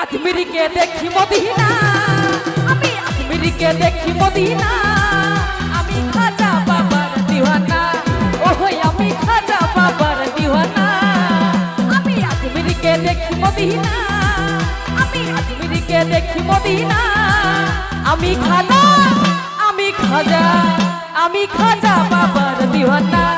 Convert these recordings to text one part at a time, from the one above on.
আজমিরিকে দেখি মদিনা। আমি আজমিরিকে দেখি মদিনা। আমি খাজা বাবার দিওয়ানা। ওহ, আমি খাজা বাবার দিওয়ানা। আমি আজমিরিকে দেখি মদিনা। আমি আজমিরিকে দেখি মদিনা। আমি খাজা আমি খাজা আমি খাজা বাবার দিওয়ানা।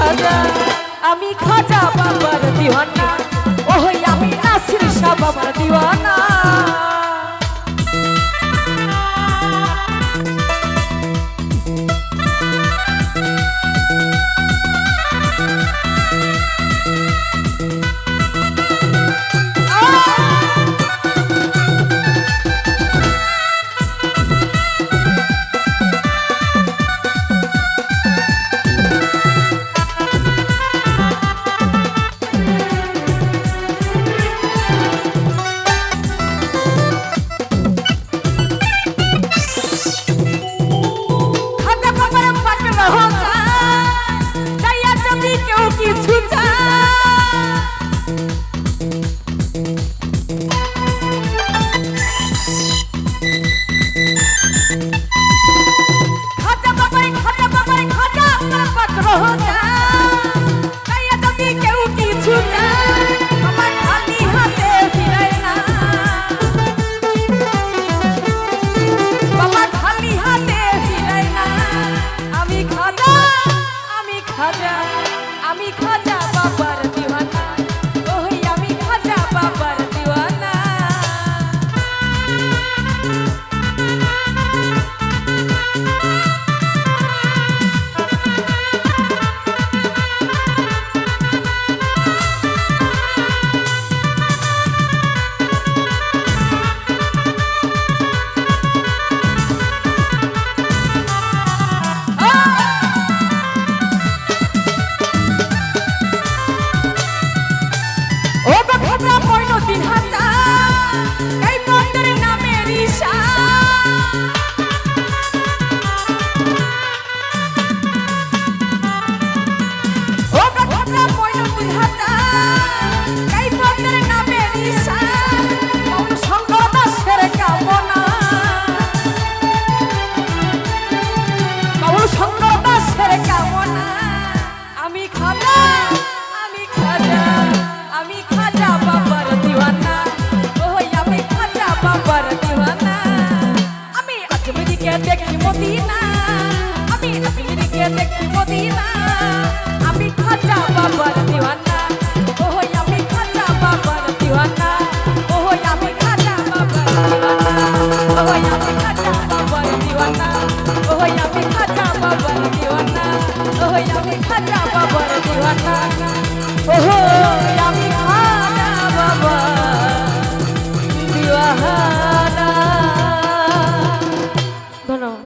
খাজা আমি খাজা বাবার দিওয়ানা। ওহ আমি নাসির শাহ বাবার দিওয়ানা। ওই আমি খাজা বাবার দিওয়ানা ওহো আমি খাজা বাবা দিওয়ানা